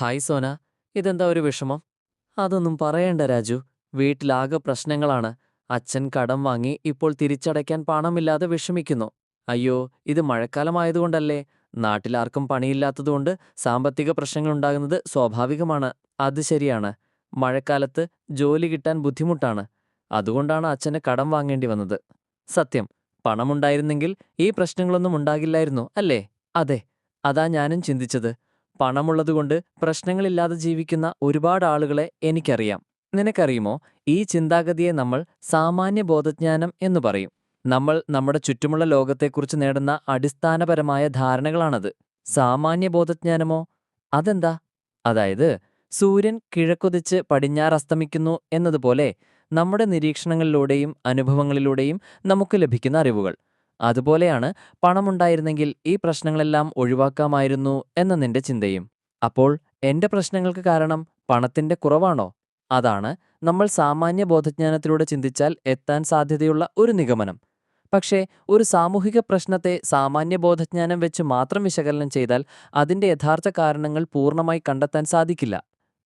Hi Sona ഇതെന്താ ഒരു വിഷമം? അതൊന്നും പറയണ്ട രാജു. വീട്ടിലാകെ പ്രശ്നങ്ങളാണ്. അച്ഛൻ കടം വാങ്ങി ഇപ്പോൾ തിരിച്ചടയ്ക്കാൻ പണമില്ലാതെ വിഷമിക്കുന്നു. അയ്യോ ഇത് മഴക്കാലമായതുകൊണ്ടല്ലേ? നാട്ടിലാർക്കും പണിയില്ലാത്തതുകൊണ്ട് സാമ്പത്തിക പ്രശ്നങ്ങളുണ്ടാകുന്നത് സ്വാഭാവികമാണ്. അത് ശരിയാണ്. മഴക്കാലത്ത് ജോലി കിട്ടാൻ ബുദ്ധിമുട്ടാണ്. അതുകൊണ്ടാണ് അച്ഛന് കടം വാങ്ങേണ്ടി വന്നത്. സത്യം പണമുണ്ടായിരുന്നെങ്കിൽ ഈ പ്രശ്നങ്ങളൊന്നും ഉണ്ടാകില്ലായിരുന്നു അല്ലേ? അതെ അതാ ഞാനും ചിന്തിച്ചത്. പണമുള്ളതുകൊണ്ട് പ്രശ്നങ്ങളില്ലാതെ ജീവിക്കുന്ന ഒരുപാട് ആളുകളെ എനിക്കറിയാം. നിനക്കറിയുമോ? ഈ ചിന്താഗതിയെ നമ്മൾ സാമാന്യ ബോധജ്ഞാനം എന്ന് പറയും. നമ്മൾ നമ്മുടെ ചുറ്റുമുള്ള ലോകത്തെക്കുറിച്ച് നേടുന്ന അടിസ്ഥാനപരമായ ധാരണകളാണത്. സാമാന്യ ബോധജ്ഞാനമോ അതെന്താ? അതായത് സൂര്യൻ കിഴക്കുതിച്ച് പടിഞ്ഞാറസ്തമിക്കുന്നു എന്നതുപോലെ നമ്മുടെ നിരീക്ഷണങ്ങളിലൂടെയും അനുഭവങ്ങളിലൂടെയും നമുക്ക് ലഭിക്കുന്ന അറിവുകൾ. അതുപോലെയാണ് പണമുണ്ടായിരുന്നെങ്കിൽ ഈ പ്രശ്നങ്ങളെല്ലാം ഒഴിവാക്കാമായിരുന്നു എന്ന നിന്റെ ചിന്തയും. അപ്പോൾ എന്റെ പ്രശ്നങ്ങൾക്ക് കാരണം പണത്തിന്റെ കുറവാണോ? അതാണ് നമ്മൾ സാമാന്യ ബോധജ്ഞാനത്തിലൂടെ ചിന്തിച്ചാൽ എത്താൻ സാധ്യതയുള്ള ഒരു നിഗമനം. പക്ഷേ ഒരു സാമൂഹിക പ്രശ്നത്തെ സാമാന്യ ബോധജ്ഞാനം വെച്ച് മാത്രം വിശകലനം ചെയ്താൽ അതിന്റെ യഥാർത്ഥ കാരണങ്ങൾ പൂർണമായി കണ്ടെത്താൻ സാധിക്കില്ല.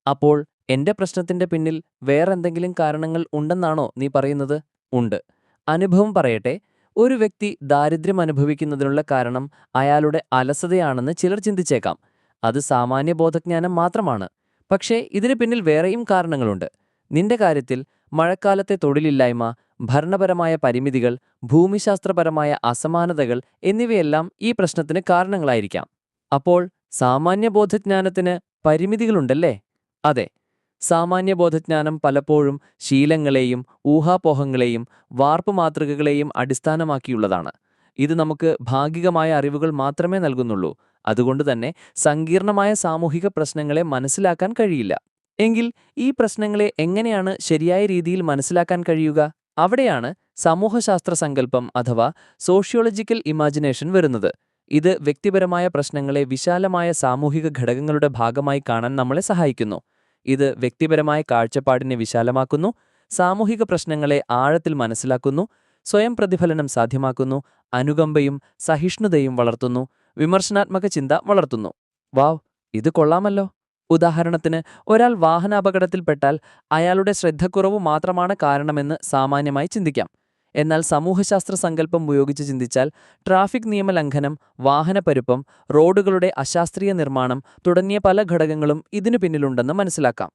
അപ്പോൾ എന്റെ പ്രശ്നത്തിന്റെ പിന്നിൽ വേറെന്തെങ്കിലും കാരണങ്ങൾ ഉണ്ടെന്നാണോ നീ പറയുന്നത്? ഉണ്ട്. അനുഭവം പറയട്ടെ. ഒരു വ്യക്തി ദാരിദ്ര്യം അനുഭവിക്കുന്നതിനുള്ള കാരണം അയാളുടെ അലസതയാണെന്ന് ചിലർ ചിന്തിച്ചേക്കാം. അത് സാമാന്യ ബോധജ്ഞാനം മാത്രമാണ്. പക്ഷേ ഇതിന് പിന്നിൽ വേറെയും കാരണങ്ങളുണ്ട്. നിന്റെ കാര്യത്തിൽ മഴക്കാലത്തെ തൊഴിലില്ലായ്മ ഭരണപരമായ പരിമിതികൾ ഭൂമിശാസ്ത്രപരമായ അസമാനതകൾ എന്നിവയെല്ലാം ഈ പ്രശ്നത്തിന് കാരണങ്ങളായിരിക്കാം. അപ്പോൾ സാമാന്യ ബോധജ്ഞാനത്തിന് പരിമിതികളുണ്ടല്ലേ? അതെ സാമാന്യ ബോധജ്ഞാനം പലപ്പോഴും ശീലങ്ങളെയും ഊഹാപോഹങ്ങളെയും വാർപ്പ് മാതൃകകളെയും അടിസ്ഥാനമാക്കിയുള്ളതാണ്. ഇത് നമുക്ക് ഭാഗികമായ അറിവുകൾ മാത്രമേ നൽകുന്നുള്ളൂ. അതുകൊണ്ട് തന്നെ സങ്കീർണമായ സാമൂഹിക പ്രശ്നങ്ങളെ മനസ്സിലാക്കാൻ കഴിയില്ല. എങ്കിൽ ഈ പ്രശ്നങ്ങളെ എങ്ങനെയാണ് ശരിയായ രീതിയിൽ മനസ്സിലാക്കാൻ കഴിയുക? അവിടെയാണ് സമൂഹശാസ്ത്ര സങ്കല്പം അഥവാ സോഷ്യോളജിക്കൽ ഇമാജിനേഷൻ വരുന്നത്. ഇത് വ്യക്തിപരമായ പ്രശ്നങ്ങളെ വിശാലമായ സാമൂഹിക ഘടകങ്ങളുടെ ഭാഗമായി കാണാൻ നമ്മളെ സഹായിക്കുന്നു. ഇത് വ്യക്തിപരമായ കാഴ്ചപ്പാടിനെ വിശാലമാക്കുന്നു സാമൂഹിക പ്രശ്നങ്ങളെ ആഴത്തിൽ മനസ്സിലാക്കുന്നു സ്വയം പ്രതിഫലനം സാധ്യമാക്കുന്നു അനുകമ്പയും സഹിഷ്ണുതയും വളർത്തുന്നു വിമർശനാത്മക ചിന്ത വളർത്തുന്നു. വാവ് ഇത് കൊള്ളാമല്ലോ. ഉദാഹരണത്തിന് ഒരാൾ വാഹനാപകടത്തിൽപ്പെട്ടാൽ അയാളുടെ ശ്രദ്ധക്കുറവ് മാത്രമാണ് കാരണമെന്ന് സാമാന്യമായി ചിന്തിക്കാം. എന്നാൽ സമൂഹശാസ്ത്ര സങ്കല്പം ഉപയോഗിച്ച് ചിന്തിച്ചാൽ ട്രാഫിക് നിയമലംഘനം വാഹനപ്പരുപ്പം റോഡുകളുടെ അശാസ്ത്രീയ നിർമ്മാണം തുടങ്ങിയ പല ഘടകങ്ങളും ഇതിനു പിന്നിലുണ്ടെന്ന് മനസ്സിലാക്കാം.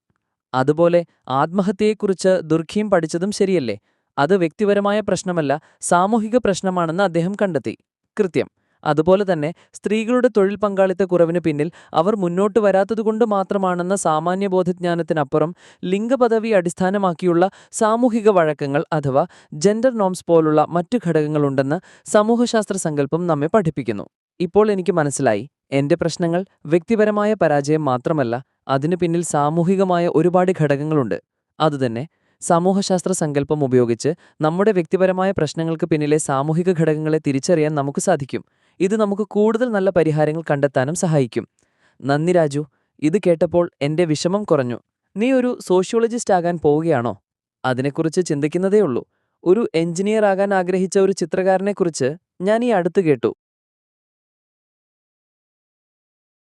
അതുപോലെ ആത്മഹത്യയെക്കുറിച്ച് ദുർഖീം പഠിച്ചതും ശരിയല്ലേ? അത് വ്യക്തിപരമായ പ്രശ്നമല്ല സാമൂഹിക പ്രശ്നമാണെന്ന് അദ്ദേഹം കണ്ടെത്തി. കൃത്യം. അതുപോലെ തന്നെ സ്ത്രീകളുടെ തൊഴിൽ പങ്കാളിത്ത കുറവിന് പിന്നിൽ അവർ മുന്നോട്ട് വരാത്തതുകൊണ്ട് മാത്രമാണെന്ന സാമാന്യ ബോധജ്ഞാനത്തിനപ്പുറം ലിംഗപദവി അടിസ്ഥാനമാക്കിയുള്ള സാമൂഹിക വഴക്കങ്ങൾ അഥവാ ജെൻഡർ നോംസ് പോലുള്ള മറ്റു ഘടകങ്ങളുണ്ടെന്ന് സമൂഹശാസ്ത്ര സങ്കല്പം നമ്മെ പഠിപ്പിക്കുന്നു. ഇപ്പോൾ എനിക്ക് മനസ്സിലായി. എന്റെ പ്രശ്നങ്ങൾ വ്യക്തിപരമായ പരാജയം മാത്രമല്ല അതിനു പിന്നിൽ സാമൂഹികമായ ഒരുപാട് ഘടകങ്ങളുണ്ട്. അതുതന്നെ സമൂഹശാസ്ത്ര സങ്കല്പം ഉപയോഗിച്ച് നമ്മുടെ വ്യക്തിപരമായ പ്രശ്നങ്ങൾക്ക് പിന്നിലെ സാമൂഹിക ഘടകങ്ങളെ തിരിച്ചറിയാൻ നമുക്ക് സാധിക്കും. ഇത് നമുക്ക് കൂടുതൽ നല്ല പരിഹാരങ്ങൾ കണ്ടെത്താനും സഹായിക്കും. നന്ദി രാജു. ഇത് കേട്ടപ്പോൾ എന്റെ വിഷമം കുറഞ്ഞു. നീ ഒരു സോഷ്യോളജിസ്റ്റ് ആകാൻ പോവുകയാണോ? അതിനെക്കുറിച്ച് ചിന്തിക്കുന്നതേയുള്ളൂ. ഒരു എഞ്ചിനീയർ ആകാൻ ആഗ്രഹിച്ച ഒരു ചിത്രകാരനെക്കുറിച്ച് ഞാൻ ഈ അടുത്ത് കേട്ടു.